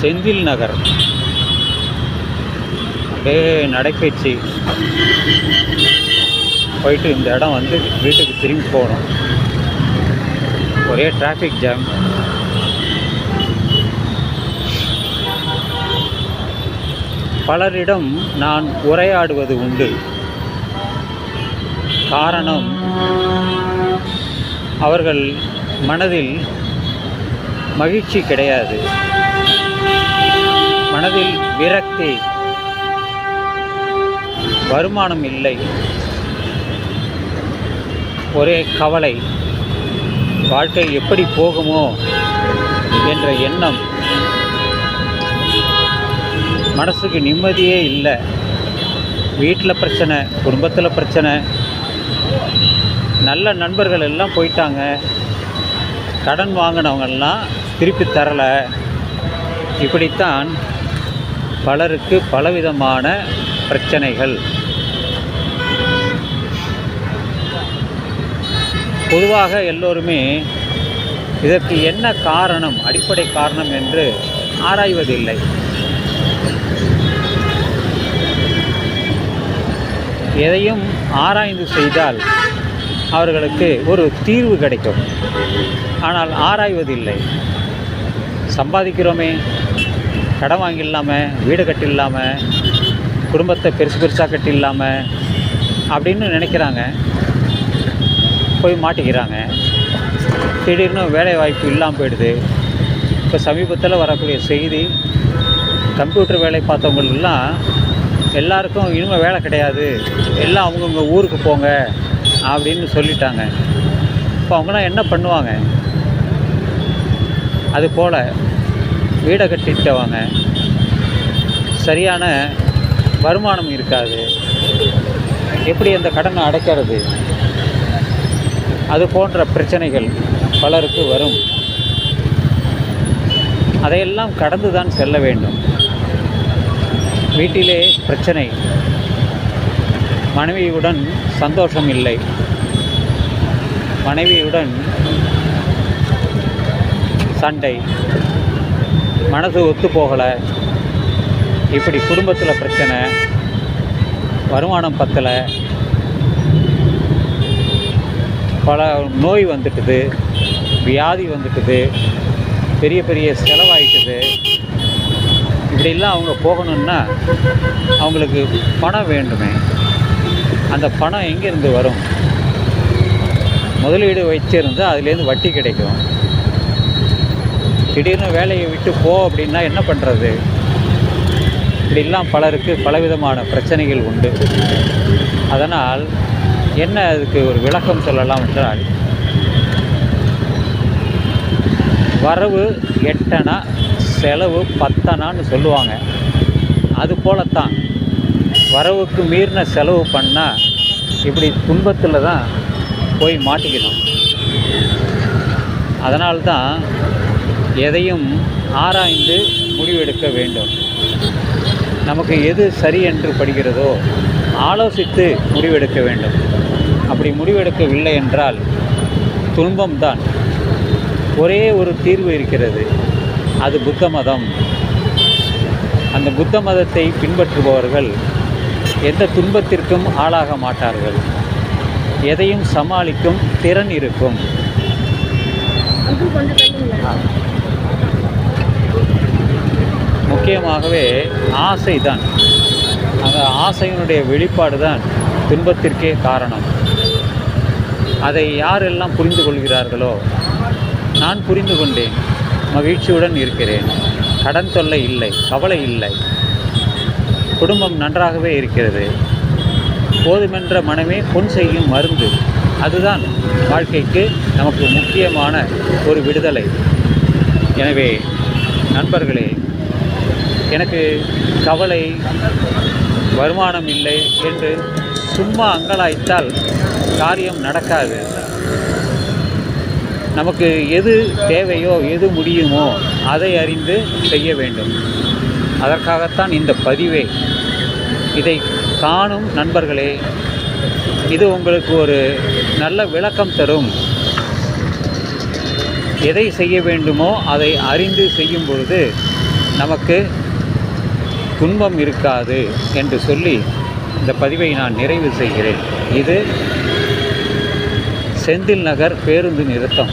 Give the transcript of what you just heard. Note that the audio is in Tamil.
செந்தில் நகர். அப்படியே நடைப்பயிற்சி. போயிட்டு இந்த இடம் வந்து வீட்டுக்கு திரும்பி போகணும். ஒரே டிராஃபிக் ஜாம் பலரிடம் நான் உரையாடுவது உண்டு. காரணம் அவர்கள் மனதில் மகிழ்ச்சி கிடையாது. மனதில் விரக்தி. வருமானம் இல்லை. ஒரே கவலை. வாழ்க்கை எப்படி போகுமோ என்ற எண்ணம். மனசுக்கு நிம்மதியே இல்லை. வீட்டில் பிரச்சனை குடும்பத்தில் பிரச்சனை. நல்ல நண்பர்கள் எல்லாம் போயிட்டாங்க. கடன் வாங்கினவங்கெல்லாம் திருப்பி தரலை. இப்படித்தான் பலருக்கு பலவிதமான பிரச்சனைகள். பொதுவாக எல்லோருமே இதற்கு என்ன காரணம் அடிப்படை காரணம் என்று ஆராய்வதில்லை. எதையும் ஆராய்ந்து செய்தால் அவர்களுக்கு ஒரு தீர்வு கிடைக்கும். ஆனால் ஆராய்வதில்லை. சம்பாதிக்கிறோமே கடன் வாங்கி இல்லாமல் வீடு கட்டிடலாமல் குடும்பத்தை பெருசு பெருசாக கட்டி இல்லாமல் அப்படின்னு நினைக்கிறாங்க. போய் மாட்டிக்கிறாங்க. திடீர்னு வேலை வாய்ப்பு இல்லாமல் போயிடுது. இப்போ சமீபத்தில் வரக்கூடிய செய்தி கம்ப்யூட்டர் வேலை பார்த்தவங்களெல்லாம் எல்லாருக்கும் இனிமேல் வேலை கிடையாது. எல்லாம் அவங்கவுங்க ஊருக்கு போங்க அப்படின்னு சொல்லிட்டாங்க. இப்போ அவங்களாம் என்ன பண்ணுவாங்க? அது போல் வீடை கட்டிட்டவங்க சரியான வருமானம் இருக்காது. எப்படி அந்த கடனை அடைக்கிறது? அது போன்ற பிரச்சனைகள் பலருக்கு வரும். அதையெல்லாம் கடந்து தான் செல்ல வேண்டும். வீட்டிலே பிரச்சனை. மனைவியுடன் சந்தோஷம் இல்லை. மனைவியுடன் சண்டை. மனசு ஒத்து போகலை. இப்படி குடும்பத்தில் பிரச்சனை வருமானம் பத்தலை. பல நோய் வந்துட்டுது வியாதி வந்துட்டுது பெரிய பெரிய செலவாயிட்டுது. இப்படிலாம் அவங்க போகணுன்னா அவங்களுக்கு பணம் வேண்டுமே. அந்த பணம் எங்கேருந்து வரும்? முதலீடு வச்சிருந்து அதுலேருந்து வட்டி கிடைக்கும். திடீர்னு வேலையை விட்டு போ அப்படின்னா என்ன பண்ணுறது இப்படிலாம் பலருக்கு பலவிதமான பிரச்சனைகள் உண்டு. அதனால் என்ன அதுக்கு ஒரு விளக்கம் சொல்லலாம் என்றால் வரவு எட்டனா செலவு பத்தனான்னு சொல்லுவாங்க. அது போலத்தான். வரவுக்கு மீறின செலவு பண்ணால் இப்படி துன்பத்தில் தான் போய் மாட்டிக்கணும். அதனால்தான் எதையும் ஆராய்ந்து முடிவெடுக்க வேண்டும். நமக்கு எது சரி என்று படுகிறதோ ஆலோசித்து முடிவெடுக்க வேண்டும். அப்படி முடிவெடுக்கவில்லை என்றால் துன்பம்தான். ஒரே ஒரு தீர்வு இருக்கிறது. அது புத்த மதம். அந்த புத்த மதத்தை பின்பற்றுபவர்கள் எந்த துன்பத்திற்கும் ஆளாக மாட்டார்கள். எதையும் சமாளிக்கும் திறன் இருக்கும். முக்கியமாகவே ஆசை தான். அந்த ஆசையினுடைய வெளிப்பாடு தான் துன்பத்திற்கே காரணம். அதை யாரெல்லாம் புரிந்து கொள்கிறார்களோ நான் புரிந்து கொண்டேன். மகிழ்ச்சியுடன் இருக்கிறேன். கடன் தொல்லை இல்லை கவலை இல்லை. குடும்பம் நன்றாகவே இருக்கிறது. போதுமென்ற மனமே பொன் செய்யும் மருந்து. அதுதான் வாழ்க்கைக்கு நமக்கு முக்கியமான ஒரு விடுதலை. எனவே நண்பர்களே எனக்கு கவலை வருமானம் இல்லை என்று சும்மா அங்கலாய்த்தால் காரியம் நடக்காது. நமக்கு எது தேவையோ எது முடியுமோ அதை அறிந்து செய்ய வேண்டும். அதற்காகத்தான் இந்த பதிவே. இதை காணும் நண்பர்களே இது உங்களுக்கு ஒரு நல்ல விளக்கம் தரும். எதை செய்ய வேண்டுமோ அதை அறிந்து செய்யும் பொழுது நமக்கு துன்பம் இருக்காது என்று சொல்லி இந்த பதிவை நான் நிறைவு செய்கிறேன். இது செந்தில் நகர் பேருந்து நிறுத்தம்.